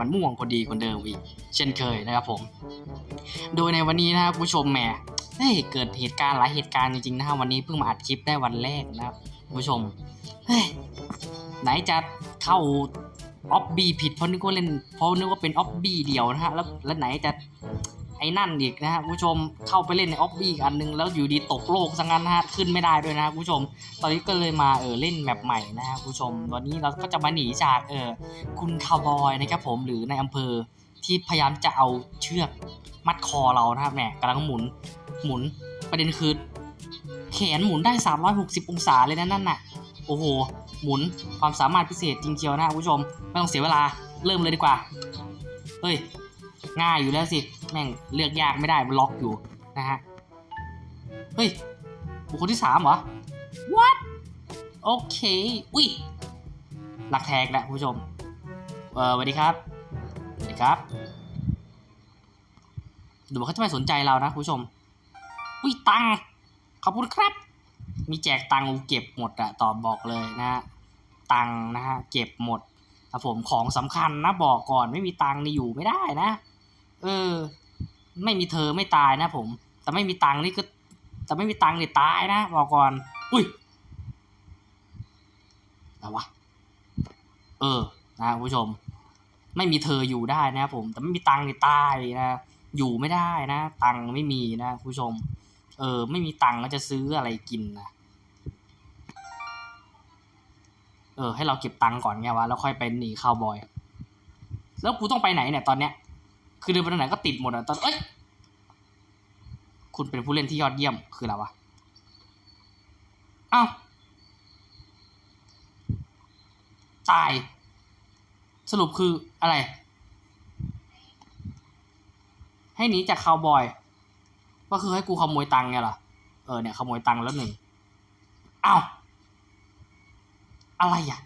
มันม่วงพอดีคนเดิมอีกเช่นเคยนะครับผม โดยในวันนี้นะครับผู้ชมแหมเฮ้ยเกิดเหตุการณ์หลายเหตุการณ์จริงๆนะครับวันนี้เพิ่งมาอัดคลิปได้วันแรกนะครับผู้ชมเฮ้ยไหนจะเข้าออฟบีผิดเพราะนึกว่าเล่นเพราะนึกว่าเป็นออฟบีเดียวนะฮะแล้วแล้วไหนจะ ไอ้นั่นอีกนะฮะคุณผู้ชมเข้าไปเล่นในออฟบีอันนึงแล้วอยู่ดีตกโลกซะงั้นนะฮะขึ้นไม่ได้ด้วยนะฮะคุณผู้ชม ตอนนี้ก็เลยมาเออเล่นแมปใหม่นะฮะคุณผู้ชม วันนี้เราก็จะมาหนีจากเออคุณคาวบอยนะครับผมหรือในอำเภอที่พยายามจะเอาเชือกมัดคอเรานะครับแหมกำลังหมุนหมุนประเด็นคือแขนหมุนได้ 360 องศาเลยนะนั่นน่ะโอ้โห หมุนความสามารถพิเศษจริงเชียวนะคุณผู้ชม ไม่ต้องเสียเวลาเริ่มเลยดีกว่า เฮ้ย ง่ายอยู่แล้วสิ แม่งเลือกยากไม่ได้มันล็อกอยู่นะฮะ เฮ้ย บุคคลที่สามเหรอ what โอเค อุ้ย หลักแทกและคุณผู้ชม เออสวัสดีครับ สวัสดีครับ ดูเหมือนเขาจะไม่สนใจเรานะคุณผู้ชม อุ้ย ตังค์ขอบคุณครับ มีแจกตังค์เก็บหมดอะตอบบอกเลยนะฮะ ตังค์นะฮะ เก็บหมดครับผมของสำคัญนะบอกก่อนไม่มีตังค์นี่อยู่ไม่ได้นะ เออ ไม่มีเธอไม่ตายนะผม แต่ไม่มีตังนี่ก็ แต่ไม่มีตังค์นี่ตายนะบอกก่อน อุ้ยอะไรวะ เออ นะคุณผู้ชม ไม่มีเธออยู่ได้นะผม แต่ไม่มีตังค์นี่ตายนะ อยู่ไม่ได้นะ ตังไม่มีนะคุณผู้ชม เออ ไม่มีตังก็จะซื้ออะไรกินนะ เออ ให้เราเก็บตังก่อนไงวะ แล้วค่อยไปหนีข้าวบอย แล้วกูต้องไปไหนเนี่ยตอนเนี้ย คือเดินไปทางไหนก็ติดหมดอะตอนเอ้ยคุณเป็นผู้เล่นที่ยอดเยี่ยมคืออะไรวะอ้าวตาย สรุปคืออะไร ให้หนีจากคาวบอย ก็คือให้กูขโมยตังค์ไงเหรอเออเนี่ยขโมยตังค์แล้วหนึ่งอ้าวอะไรอะ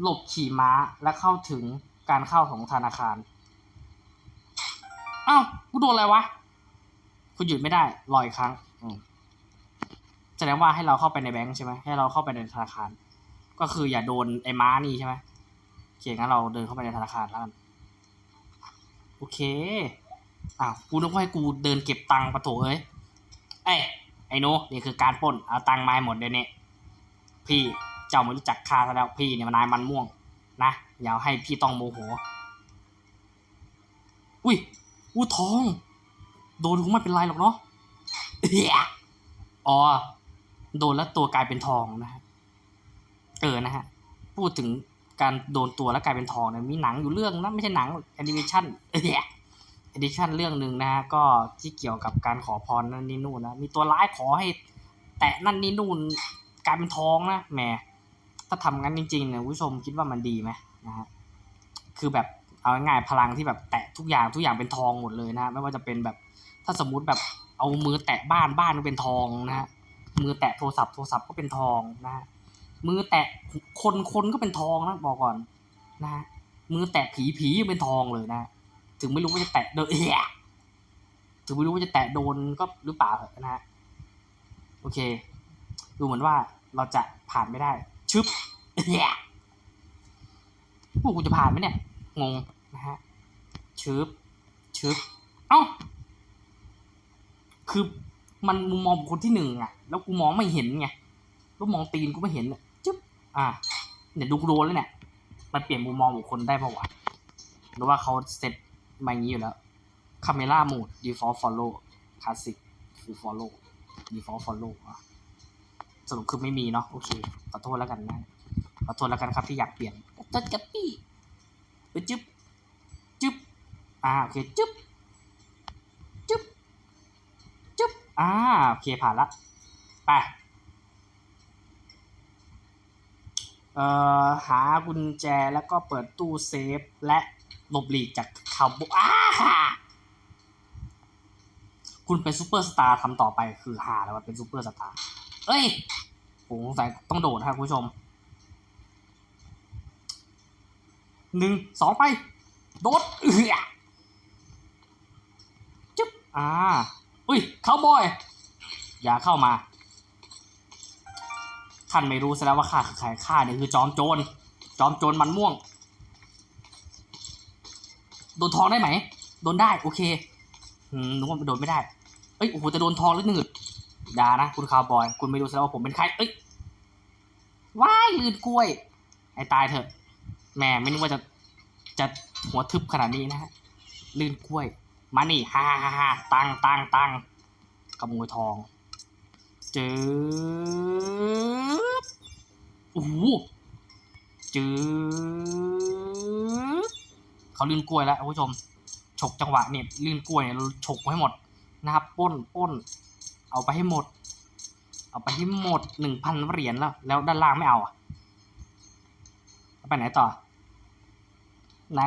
หลบขี่ม้าและเข้าถึงการเข้าของธนาคาร อ้าวกูโดนอะไรวะ คุณหยุดไม่ได้รออีกครั้งอืมแสดงว่าให้เราเข้าไปในแบงค์ใช่ไหมให้เราเข้าไปในธนาคาร ก็คืออย่าโดนไอ้ม้านี่ใช่ไหมโอเคงั้นเราเดินเข้าไปในธนาคารแล้วกันโอเคอ้าวกูนึกว่าให้กูเดินเก็บตังค์ปะโถเอ้ยเอ้ยไอ้หนูนี่คือการปล้นเอาตังค์มาให้หมดเดี๋ยวนี้พี่เจ้าไม่รู้จักข้าซะแล้วพี่เนี่ยมันนายมันม่วง นะอย่าให้พี่ต้องโมโหอุ้ย อู้ทอง โดนคงไม่เป็นไรหรอกเนาะอ๋อ โดนแล้วตัวกลายเป็นทองนะฮะ เออนะฮะ พูดถึงการโดนตัวแล้วกลายเป็นทองเนี่ยมีหนังอยู่เรื่องนะไม่ใช่หนังแอนิเมชันเอ้ยแอนิเมชันเรื่องหนึ่งนะฮะก็ที่เกี่ยวกับการขอพรนั่นนี่นู่นนะ มีตัวร้ายขอให้ แตะนั่นนี่นู่นกลายเป็นทองนะแหมถ้าทำงั้นจริงๆเนี่ยคุณผู้ชมคิดว่ามันดีไหมนะฮะ คือแบบ เอาง่ายๆพลังที่แบบแตะทุกอย่างทุกอย่างเป็นทองหมดเลยนะไม่ว่าจะเป็นแบบถ้าสมมุติแบบเอามือแตะบ้านบ้านก็เป็นทองนะฮะมือแตะโทรศัพท์โทรศัพท์ก็เป็นทองนะฮะมือแตะคนคนก็เป็นทองนะบอกก่อนนะฮะมือแตะผีผียังเป็นทองเลยนะ ถึงไม่รู้ว่าจะแตะโดนเอะถึงไม่รู้ว่าจะแตะโดนก็หรือเปล่าเถอนะฮะโอเค ดูเหมือนว่าเราจะผ่านไม่ได้ ชึบเอะพวกกูจะผ่านไหมเนี่ย งงนะฮะชึบชึบเอ้า คือมันมุมมองคคลที่หนึ่งอะแล้วกูมองไม่เห็นไงแล้วมองตีนกูไม่เห็นจึ๊บอะเนี่ยดูกูโดนแล้วเนี่ยมันเปลี่ยนมุมมองบุคคลได้ปะวะหรือว่าเขาเซตมาอย่างนี้อยู่แล้ว Camera Mode Default Follow Classic Full Follow Default Follow อะสรุปคือไม่มีเนาะโอเคขอโทษแล้วกันนะขอโทษแล้วกันครับที่อยากเปลี่ยนเต้นกับปี้ ไปจึ๊บจึ๊บอ่าโอเคจึ๊บจึ๊บจึ๊บอ่าโอเคผ่านละไปเอ่อหากุญแจแล้วก็เปิดตู้เซฟและหลบหลีกจากข่าวบุอ้าคุณเป็นซูเปอร์สตาร์ทำต่อไปคือหาแล้วว่าเป็นซูเปอร์สตาร์เอ้ยผมสงสัยต้องโดดครับคุณผู้ชม หนึ่งสองไป โดดเอือจึ๊บอ่าอุ้ยเข้าบอย อย่าเข้ามาท่านไม่รู้ซะแล้วว่าข้าคือใครข้าเนี่ยคือจอมโจร จอมโจรมันม่วง โดนทองได้ไหม โดนได้โอเคอืมนึกว่าโดนไม่ได้ เอ้ยโอ้โหจะโดนทองแล้วหนืดด่านะคุณคาวบอย คุณไม่รู้ซะแล้วว่าผมเป็นใคร เอ้ยว้ายลื่นกล้วยไอ้ตายเถอะ แม่ไม่นึกว่าจะจะหัวทึบขนาดนี้นะฮะลื่นกล้วย มานี่ฮ่าฮ่าฮ่าตังตังตังขโมยทองเจอโอ้โหเจอเขาลื่นกล้วยแล้วคุณผู้ชม ฉกจังหวะเนี่ยลื่นกล้วยเนี่ยฉกไว้ให้หมดนะครับป้นป้น เอาไปให้หมด เอาไปให้หมดหนึ่งพันเหรียญแล้ว แล้วด้านล่างไม่เอาอะเอา ไปไหนต่อ ไหน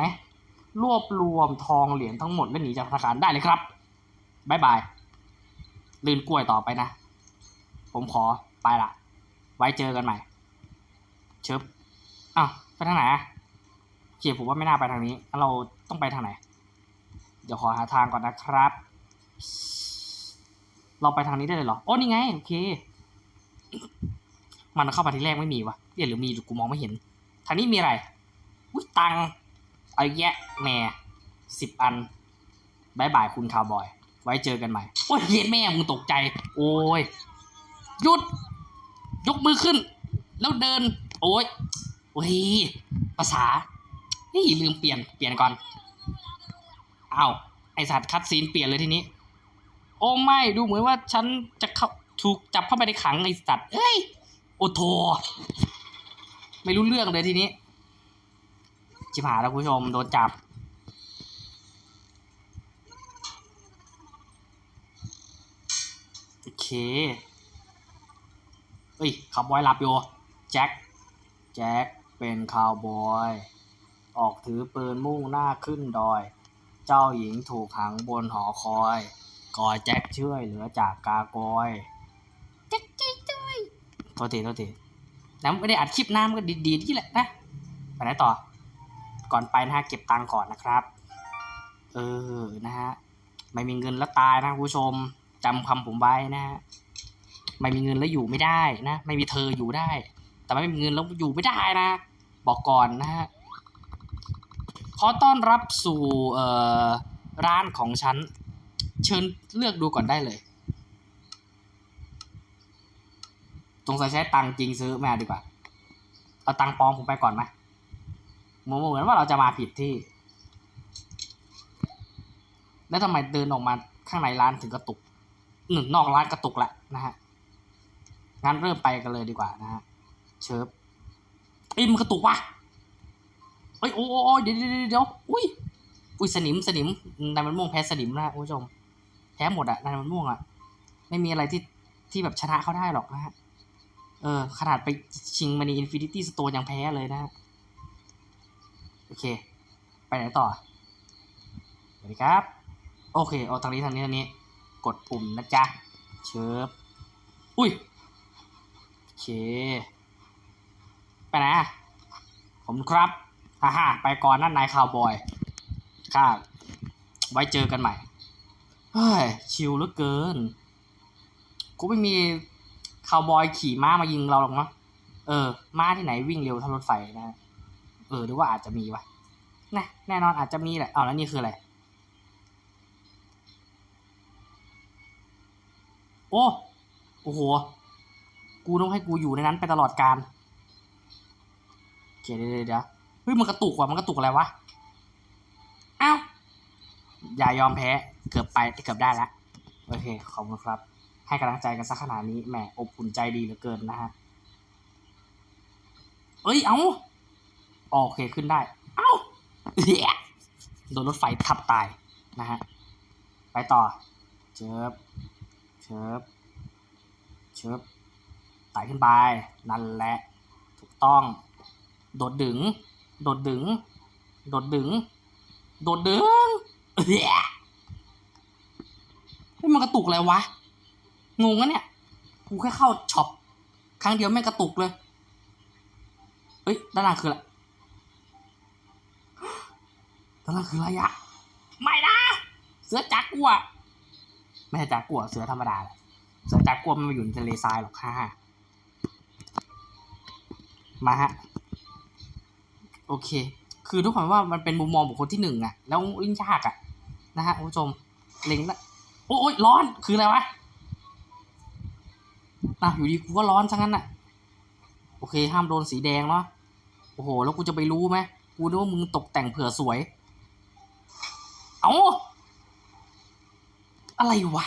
รวบรวมทองเหรียญทั้งหมดแล้วหนีจากธนาคารได้เลยครับบายบายลืนกล้วยต่อไปนะ ผมขอไปละ ไว้เจอกันใหม่ เชิบอ้าวไปทางไหนอะโอเคผมว่าไม่น่าไปทางนี้ เราต้องไปทางไหน เดี๋ยวขอหาทางก่อนนะครับ เราไปทางนี้ได้เลยเหรอ โอ้นี่ไง โอเค มันเข้ามาทีแรกไม่มีวะเดี๋ยวหรือมีหรือกูมองไม่เห็น ทางนี้มีอะไร อุ้ยตังเอาแยะแม่สิบอันบายบายคุณคาวบอย ไว้เจอกันใหม่ โอ้ยเย็ดแม่มึงตกใจ โอ้ย หยุด ยกมือขึ้น แล้วเดิน โอ้ย โอ้ย ภาษา นี่ลืมเปลี่ยน เปลี่ยนก่อน เอาไอสัตว์คัดซีนเปลี่ยนเลยทีนี้ โอ้ไม่ ดูเหมือนว่าฉันจะเข้าถูกจับเข้าไปในขังไอสัตว์ เอ้ย โอโถ ไม่รู้เรื่องเลยทีนี้ชิบหายแล้วคุณผู้ชมโดนจับ โอเคเอ้ยคาวบอยหลับอยู่แจ็ค แจ็คเป็นคาวบอย ออกถือปืนมุ่งหน้าขึ้นดอย เจ้าหญิงถูกขังบนหอคอยกอแจ็คช่วยเหลือจากกากอย แจ็คช่วยช่วยโทษทีโทษที น้ำไม่ได้อัดคลิปน้ำก็ดีๆที่แหละนะไปไหนต่อ ก่อนไปนะฮะเก็บตังค์ก่อนนะครับ เออนะฮะไม่มีเงินแล้วตายนะคุณผู้ชมจำคำผมไว้นะฮะไม่มีเงินแล้วอยู่ไม่ได้นะ ไม่มีเธออยู่ได้ แต่ไม่มีเงินแล้วอยู่ไม่ได้นะ บอกก่อนนะฮะขอต้อนรับสู่เออร้านของฉัน เชิญเลือกดูก่อนได้เลย สงสัยใช้ตังจริงซื้อมาดีกว่า เอาตังปลอมผมไปก่อนไหมเหมือนเหมือนว่าเราจะมาผิดที่ แล้วทำไมเดินออกมาข้างในร้านถึงกระตุกหนึ่งนอกร้านกระตุกแหละนะฮะงั้นเริ่มไปกันเลยดีกว่านะฮะเชิฟเอ้ยมันกระตุกวะเอ้ยโอ้โอ้โอ้เดี๋ยเดี๋ยวเดี๋ยวเดี๋ยวอุ้ยอุ้ยสนิมสนิมนายมันม่วงแพ้สนิมนะคุณผู้ชมแพ้หมดอะนายมันม่วงอะไม่มีอะไรที่ที่แบบชนะเขาได้หรอกนะฮะ เออขนาดไปชิงมาในอินฟินิตี้สโตร์ยังแพ้เลยนะฮะโอเค ไปไหนต่อสวัสดีครับ โอเคเอาทางนี้ทางนี้ทางนี้ กดปุ่มนะจ๊ะ เชิบอุ้ย โอเค ไปไหนะผมครับฮ่าฮ่าไปก่อนนั่นนายคาวบอยครับไว้เจอกันใหม่เฮ้ยชิลเหลือเกิน กูไม่มี คาวบอยขี่ม้ามายิงเราหรอกเนาะเออ ม้าที่ไหนวิ่งเร็วเท่ารถไฟนะเออหรือว่าอาจจะมีวะนะแน่นอนอาจจะมีแหละอ้าแล้วนี่คืออะไร โอ้โอ้โห กูต้องให้กูอยู่ในนั้นไปตลอดกาลโอเดี๋ยวเดี๋ยวเดี๋ยวเฮ้ยมันกระตุกว่ะมันกระตุกอะไรวะอ้าวอย่ายอมแพ้ เกือบไปเกือบได้แล้วโอเค ขอบคุณครับ ให้กำลังใจกันสักขนาดนี้แหมอบอุ่นใจดีเหลือเกินนะฮะเอ้ย เอาโอเคขึ้นได้ เอ้าเหี้ยโดนรถไฟทับตายนะฮะ ไปต่อ เชิบเชิบเชิบไต่ขึ้นไป นั่นแหละ ถูกต้อง โดดดึง โดดดึง โดดดึง โดดดึงเฮ้ยเฮ้ยมันกระตุกอะไรวะ งงอะเนี่ย กูแค่เข้าช็อปครั้งเดียวแม่งกระตุกเลยเฮ้ย ด้านล่างคืออะไร ด้านล่างคืออะไรอะไม่นะ เสือจักกัว ไม่ใช่จักกัว เสือธรรมดาแหละเสือจักกัวมันมาอยู่ในทะเลทรายหรอกฮ่าฮ่ามาฮะ โอเค คือทุกคนว่ามันเป็นมุมมองบุคคลที่หนึ่งอะแล้วเล่นยากอะนะฮะคุณผู้ชมเล็งนะโอ้ยร้อน คืออะไรวะ อะอยู่ดีกูก็ร้อนซะงั้นอะโอเค ห้ามโดนสีแดงเนาะโอ้โห แล้วกูจะไปรู้ไหมกูนึกว่ามึงตกแต่งเผื่อสวย เอาอะไรวะ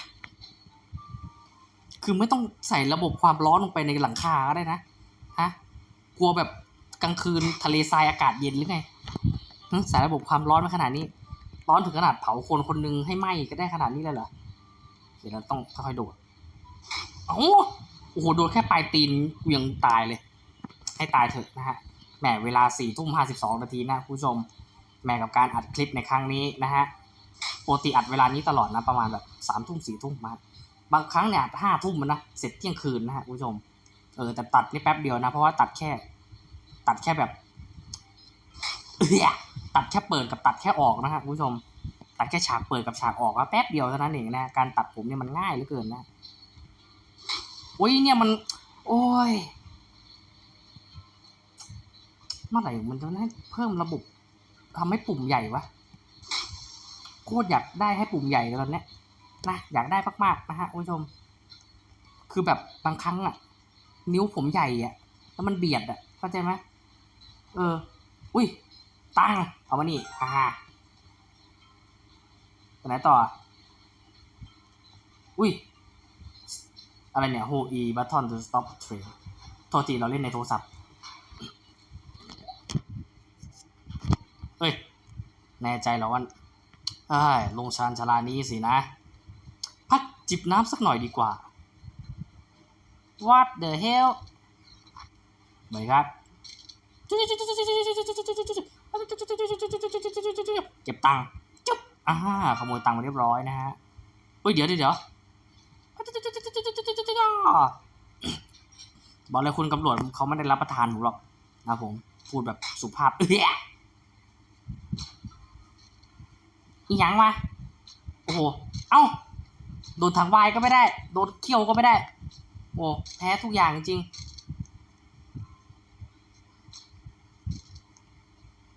คือไม่ต้องใส่ระบบความร้อนลงไปในหลังคาก็ได้นะ ฮะ กลัวแบบกลางคืนทะเลทรายอากาศเย็นหรือไงใส่ระบบความร้อนมาขนาดนี้ ร้อนถึงขนาดเผาคนคนนึงให้ไหม้ก็ได้ขนาดนี้เลยเหรอ เดี๋ยวเราต้องค่อยๆโดด เอา อ้โหโดดแค่ปลายตีนกูยังตายเลย ให้ตายเถอะนะฮะแหมเวลาสี่ทุ่มห้าสิบสองนาทีนะคุณผู้ชมแหมกับการอัดคลิปในครั้งนี้นะฮะปกติอัดเวลานี้ตลอดนะประมาณแบบสามทุ่มสี่ทุ่มมาบางครั้งเนี่ยห้าทุ่มมันนะเสร็จเที่ยงคืนนะฮะคุณผู้ชม เออแต่ตัดนี่แป๊บเดียวนะ เพราะว่าตัดแค่ ตัดแค่แบบตัดแค่เปิดกับตัดแค่ออกนะฮะคุณผู้ชม ตัดแค่ฉากเปิดกับฉากออกก็แป๊บเดียวเท่านั้นเองนะการตัดผมเนี่ยมันง่ายเหลือเกินนะ อ้ยเนี่ยมัน โอ้ย เมื่อไหร่มันจะให้เพิ่มระบบทำให้ปุ่มใหญ่วะ โคตรอยากได้ให้ปุ่มใหญ่ตอนเนี้ยนะอยากได้มากๆนะฮะคุณผู้ชม คือแบบบางครั้งอะนิ้วผมใหญ่อะแล้วมันเบียดอะเข้าใจไหมเออ อุ้ยตั้งเอามานี่อ่าไปไหนต่อ อุ้ย อะไรเนี่ย hold e button to stop train โทษทีเราเล่นในโทรศัพท์เฮ้ย แน่ใจเหรอว่าเอ้ลงชานชาลานี้สินะ พักจิบน้ำสักหน่อยดีกว่า What the hell เหมยครับ เก็บตังค์จุ๊บอ่าขโมยตังค์มาเรียบร้อยนะฮะเฮ้ย เดี๋ยวเดี๋ยวเดี๋ยว บอกเลยคุณตำรวจเขาไม่ได้รับประทานผมหรอกนะผม พูดแบบสุภาพเอ้ยอีหยังวะโอ้โห เอ้า โดนทางวายก็ไม่ได้ โดนเคี่ยวก็ไม่ได้ โอ้แพ้ทุกอย่างจริง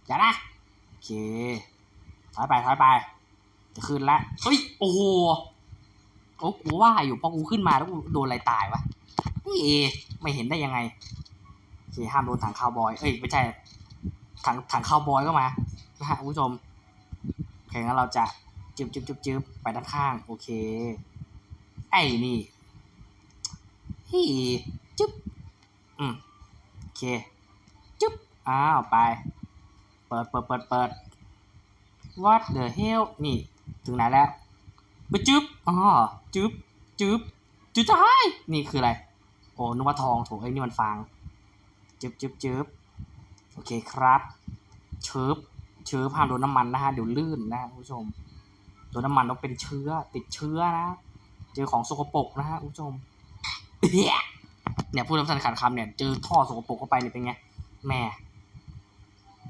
อย่านะ โอเค ถอยไป ถอยไป จะขึ้นล้วเฮ้ย โอ้โห โอ้กูว่าอยู่พอกูขึ้นมาแล้วกูโดนอะไรตายวะนี่เอ ไม่เห็นได้ยังไงโอเคห้ามโดนถังคาวบอยเอ้ยไม่ใช่ถังถังคาวบอยก็มานะฮะคุณผู้ชมโอเคงั้นเราจะจึบจึบจึบจึบไปด้านข้าง โอเค ไอ้นี่ฮีจึ๊บอืมโอเคจึ๊บอ้าวไป เปิดเปิดเปิดเปิด what the hell นี่ ถึงไหนแล้ว ไปจึ๊บอ๋อจึ๊บจึ๊บจึ๊บจะให้นี่คืออะไร โอ้นึกว่าทองโถไอ้ยนี่มันฟางจึ๊บจึ๊บจึ๊บโอเคครับเชิบเชื้อพามโดนน้ำมันนะฮะเดี๋ยวลื่นนะผู้ชมโดนน้ำมันต้องเป็นเชื้อติดเชื้อนะ เจอของสกปรกนะฮะผู้ชมเนี่ยพูดคำสันขาดคำเนี่ยเจอท่อสกปรกเข้าไปเนี่ยเป็นไงแม่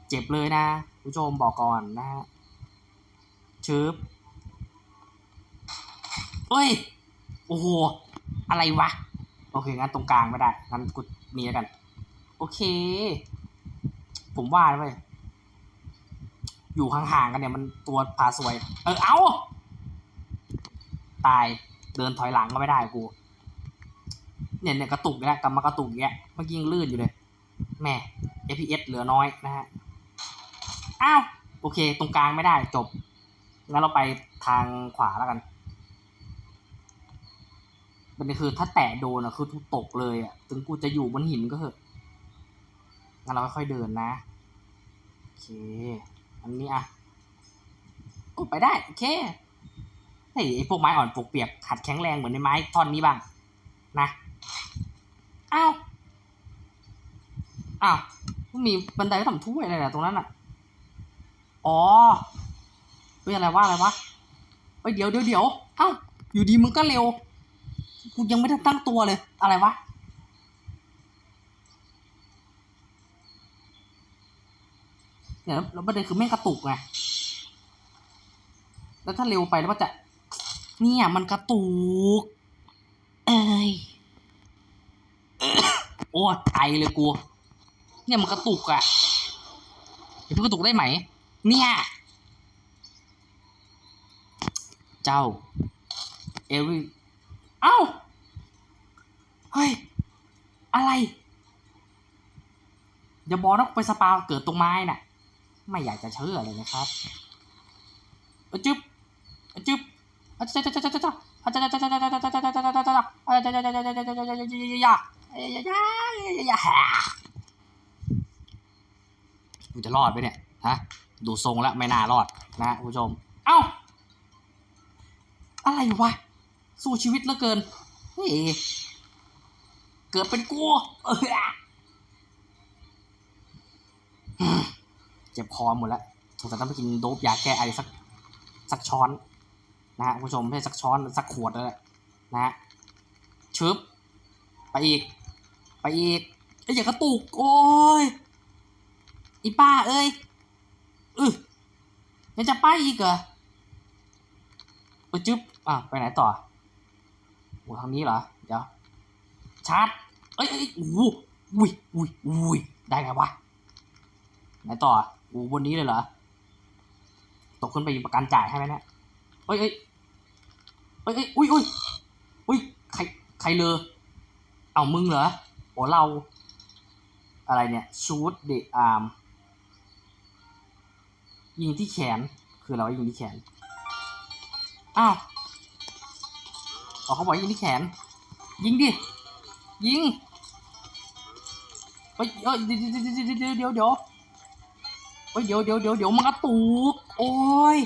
เจ็บเลยนะผู้ชมบอกก่อนนะฮะชืบ เอ้ย โอ้โห อะไรวะ โอเค งั้นตรงกลางไม่ได้ งั้นกูมีแล้วกัน โอเค ผมว่านะเว้อยู่ห่างๆกันเนี่ยมันตัวพาสวย เออ เอาตาย เดินถอยหลังก็ไม่ได้กู เนี่ยเนี่ยกระตุกอีกแล้วกลับมากระตุกอีกแล้วเมื่อกี้ยังลื่นอยู่เลย แม่ FPS เหลือน้อยนะฮะ อ้าว โอเค ตรงกลางไม่ได้จบ งั้นเราไปทางขวาแล้วกัน ประเด็นคือถ้าแตะโดนอะคือทุกตกเลยอะ ถึงกูจะอยู่บนหินก็เถอะงั้นเราค่อยๆเดินนะ โอเค อันนี้อะกดไปได้ โอเคเฮ้ยไอพวกไม้อ่อนปกเปียกหัดแข็งแรงเหมือนในไม้ท่อนนี้บ้าง นะ อ้าว อ้าว มีบันไดทำถ้วยอะไรนะตรงนั้นอะ อ๋อเฮ้ยอะไรวะอะไรวะเฮ้ยเดี๋ยวเดี๋ยวเดี๋ยวเอ้าอยู่ดีมึงก็เร็ว กูยังไม่ได้ตั้งตัวเลย อะไรวะเนี่ยวแล้วประเด็นคือแม่งกระตุกไง แล้วถ้าเร็วไปแล้วมันจะ เนี่ยมันกระตุก เอ้ยโอ้ไอเลยกู เนี่ยมันกระตุกอะอย่าเพิ่กระตุกได้ไหม เนี่ย เจ้าเอวิ เอ้า เฮ้ย อะไร อย่าบอกนะไปสปาเกิดตรงไม้น่ะ ไม่อยากจะเชื่อเลยนะครับอะจึ๊บอะจึ๊บอะจ๊ะจ๊ะจ๊ะจ๊ะจ๊ะอะจ๊ะจ๊ะจ๊ะจ๊ะจ๊ะจ๊ะจ๊ะจ๊ะจ๊ะจ๊ะจ๊ะจ๊ะจ๊ะจ๊ะจ๊ะอะจ๊ะจ๊ะจ๊ะจ๊ะจ๊ะจ๊ะจ๊ะจ๊ะจ๊ะจ๊ะจ๊ะจ๊ะกูจะรอดไหมเนี่ยฮะดูทรงแล้วไม่น่ารอดนะคุณผู้ชมเอ้าอะไรวะ สู้ชีวิตเหลือเกินเฮ้ยเกิดเป็นกูเออเจ็บคอหมดแล้วสงสัยต้องไปกินโดบยาแก้ไอสักสักช้อน นะฮะคุณผู้ชมไม่ใช่สักช้อนสักขวดแล้วแหละนะฮะชึบไปอีก ไปอีกไอ้ยอย่ากระตุก โอ้ยอีป้าเอ้ยอือยังจะไปอีกเหรอไปจึ๊บอะไปไหนต่อ อ้ทางนี้เหรอ เดี๋ยว ชาร์จ เอ้ยเอ้ยโอ้โอุ้ยอุ้ยอุ้ยได้ไงวะ ไหนต่อโอ้บนนี้เลยเหรอ ตกขึ้นไปมีประกันจ่ายให้ไหมเนี่ยเอ้ยเอ้ยเอ้ยเอ้ยอุ้ยอุ้ยอุ้ยใคร ใครเลอเอามึงเหรอโอ้เรา อะไรเนี่ย ชูดเดออาร์ม ยิงที่แขน คือเรายิงที่แขน อ้าว อ๋อเขาบอกยิงที่แขน ยิงดิ ยิงเฮ้ยเอ้ยเดี๋ยวเดี๋ยวเดี๋ยวเดี๋ยวเดี๋ยวเดี๋ยวเฮ้ยเดี๋ยวเดี๋ยวเดี๋ยวเดี๋ยวมันกระตุก โอ้ย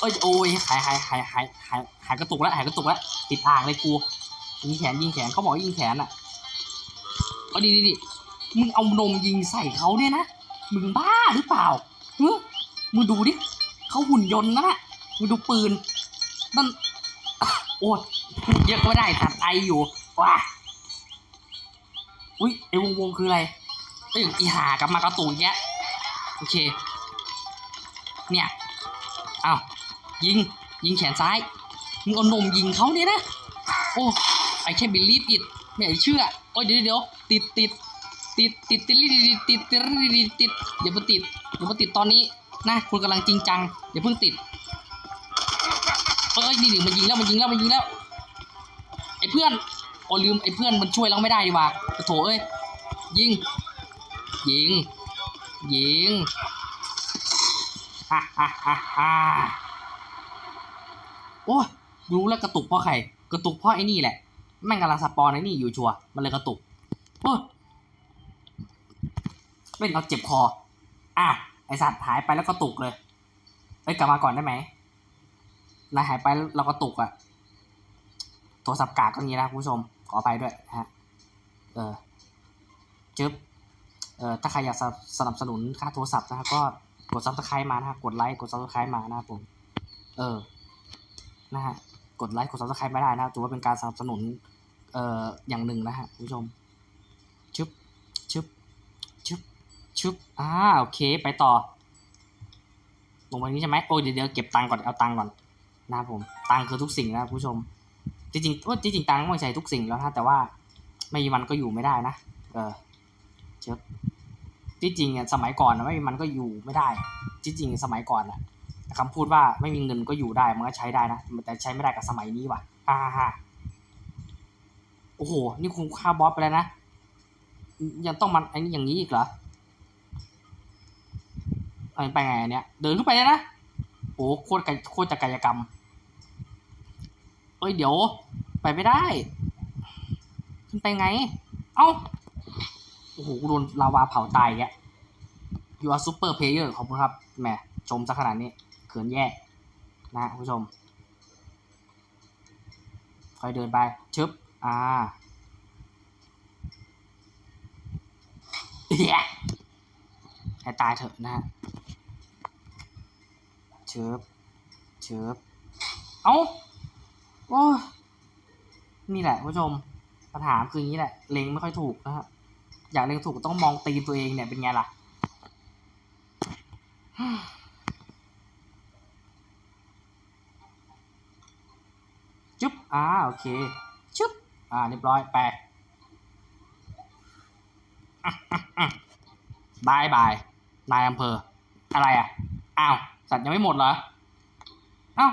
เอ้ยโอ้ยหายหายหายหายหายหายกระตุกแล้วหายกระตุกแล้วติดอ่างเลยกูยิงแขนยิงแขนเขาบอกยิงแขนอะเอาดิดิดิมึงเอานมยิงใส่เขาเนี่ยนะมึงบ้าหรือเปล่าเฮ้ยมึงดูดิเขาหุ่นยนต์นะน่ะมึงดูปืนนั่น โอ้ยพูดเยอะก็ไม่ได้ตัดไออยู่ว้าอุ้ยไอวงวงคืออะไรเอ้ยอีหากลับมากระตุกอีกแยะโอเค เนี่ยเอายิงยิงแขนซ้ายมึงเอานมยิงเขาเนี่ยนะโอ้ไอแค่บิลีฟอิดไม่ยเชื่อโอ้ยเดี๋ยวเดี๋ยวติดติดติดติดติดติดติดติดติดติดอย่ามาติดอย่ามาติดตอนนี้นะคุณกำลังจริงจังอย่าเพิ่งติด เอ้ยนี่ดิมันยิงแล้วมันยิงแล้วมันยิงแล้วไอ้เพื่อนโอลืมไอ้เพื่อนมันช่วยเราไม่ได้ดีว่าโถเอ้ยยิง ยิง ยิงฮ่าฮ่าฮ่าฮ่าโอ้ยรู้แล้วกระตุกเพราะใครกระตุกเพราะไอ้นี่แหละแม่งกำลังสปอนไอ้นี่อยู่ชัวร์มันเลยกระตุกโอ้ยเล่นเราเจ็บคออ้าวไอสัตว์หายไปแล้วกระตุกเลยเอ้ยกลับมาก่อนได้ไหม นาหายไปเราก็ตกอะ่ะโทรศัพท์กากก็งี้นะคุณผู้ชม ขออภัยด้วยนะฮะ เออจึ๊บเออถ้าใครอยากสนับสนุนค่าโทรศัพท์นะครับก็กดซับสไครต์มานะฮะกดไลค์กดซับสไครต์มานะครับผม เออ นะฮะ กดไลค์กดซับสไครต์ไม่ได้นะถือว่าเป็นการสนับสนุน เอ่อ อย่างหนึ่งนะฮะคุณผู้ชม ชึบ ชึบ ชึบ ชึบ อ่า โอเค ไปต่อ ลงไปนี้ใช่ไหมโอ้เดี๋ยวเดี๋ยวเก็บตังค์ก่อน เอาตังค์ก่อน นะครับผมตังคือทุกสิ่งนะผู้ชม จริงๆว่าจริงๆตังไม่ใช่ทุกสิ่งแล้วนะแต่ว่าไม่มีมันก็อยู่ไม่ได้นะเออเชิบที่จริงอะสมัยก่อนนะไม่มีมันก็อยู่ไม่ได้ที่จริงสมัยก่อนอะคำพูดว่าไม่มีเงินก็อยู่ได้มันก็ใช้ได้นะแต่ใช้ไม่ได้กับสมัยนี้ว่ะฮ่าฮ่าโอ้โห นี่คุณฆ่าบอสไปแล้วนะ ยังต้องมันไอ้นี่อย่างนี้อีกเหรอไอ้ไปไงอันเนี้ยเดินขึ้นไปเลยนะ โอ้โคตรไกลโคตรจะกายกรรม เอ้ยเดี๋ยว ไปไม่ได้ ขึ้นไปไง เอ้า โอ้โหโดนลาวาเผาตายแกยูอาซูเปอร์เพลเยอร์ขอบคุณครับ แหม ชมซะขนาดนี้ เขินแย่ นะคุณผู้ชม ค่อยเดินไป ชึบ อ่าเฮียให้ตายเถอะนะฮะเชิบเชิบเอ้า โอ้นี่แหละผู้ชมปัญหาคืออย่างนี้แหละ เล็งไม่ค่อยถูกนะฮะอยากเล็งถูกต้องมองตีตัวเองเนี่ยเป็นไงล่ะจุ๊บอ่าโอเคจุ๊บอ่าเรียบร้อยไปบายบายนายอำเภอ อะไรอะ อ้าว สัตว์ยังไม่หมดเหรอ อ้าว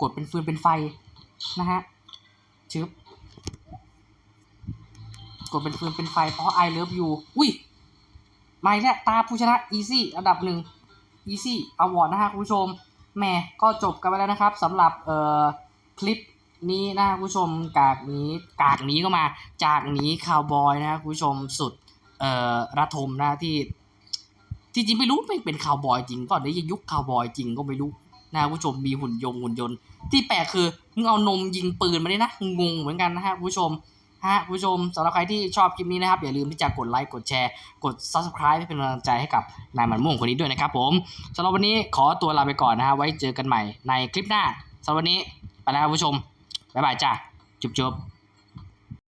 กรธเป็นฟืนเป็นไฟนะฮะชึบกรธเป็นฟืนเป็นไฟเพราะ I love you อุ้ยมาแล้วตาผู้ชนะ easy อันดับหนึ่ง easy award นะฮะคุณผู้ชมแหม่ก็จบกันไปแล้วนะครับสำหรับเอ่อคลิปนี้นะคุณผู้ชมกากนี้กากนี้ก็มาจากนี้คาวบอยนะคุณผู้ชมสุดเอ่อระทมนะที่ที่จริงไม่รู้ไม่เป็นคาวบอยจริงก่อนได้ยุคคาวบอยจริงก็ไม่รู้ นะคุณผู้ชมมีหุ่นยงหุ่นยนต์ ที่แปลกคือมึงเอานมยิงปืนมาได้นะงงเหมือนกันนะฮะคุณผู้ชมฮะคุณผู้ชมสำหรับใครที่ชอบคลิปนี้นะครับ อย่าลืมที่จะกดไลค์กดแชร์ กด subscribe ให้เป็นกำลังใจให้กับนายหมันม่วงคนนี้ด้วยนะครับผมสำหรับวันนี้ขอตัวลาไปก่อนนะฮะไว้เจอกันใหม่ในคลิปหน้าสำหรับวันนี้ไปแล้วครับคุณผู้ชมบ๊ายบายจ้าจุ๊บจุ๊บ